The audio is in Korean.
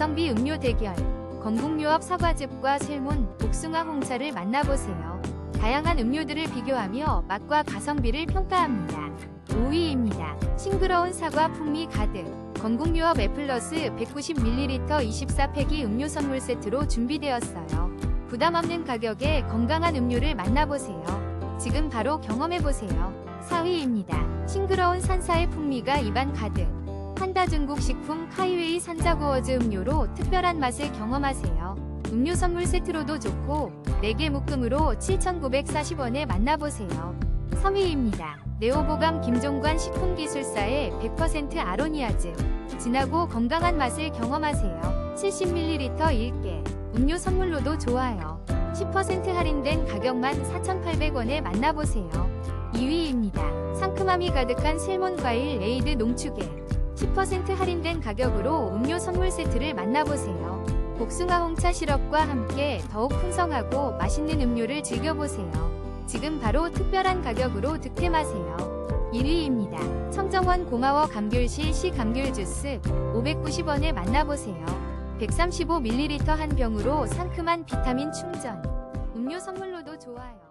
가성비 음료 대결 건국유업 사과즙과 셀몬, 복숭아 홍차를 만나보세요. 다양한 음료들을 비교하며 맛과 가성비를 평가합니다. 5위입니다. 싱그러운 사과 풍미 가득 건국유업 애플러스 190ml 24팩이 음료 선물 세트로 준비되었어요. 부담 없는 가격에 건강한 음료를 만나보세요. 지금 바로 경험해보세요. 4위입니다. 싱그러운 산사의 풍미가 입안 가득 한다 중국 식품 카이웨이 산자구어즈 음료로 특별한 맛을 경험하세요. 음료 선물 세트로도 좋고 4개 묶음으로 7,940원에 만나보세요. 3위입니다. 네오보감 김종관 식품기술사의 100% 아로니아즙 진하고 건강한 맛을 경험하세요. 70ml 1개 음료 선물로도 좋아요. 10% 할인된 가격만 4,800원에 만나보세요. 2위입니다. 상큼함이 가득한 셀몬과일 레이드 농축액 10% 할인된 가격으로 음료 선물 세트를 만나보세요. 복숭아 홍차 시럽과 함께 더욱 풍성하고 맛있는 음료를 즐겨보세요. 지금 바로 특별한 가격으로 득템하세요. 1위입니다. 청정원 고마워 감귤실 시 감귤 주스 590원에 만나보세요. 135ml 한 병으로 상큼한 비타민 충전. 음료 선물로도 좋아요.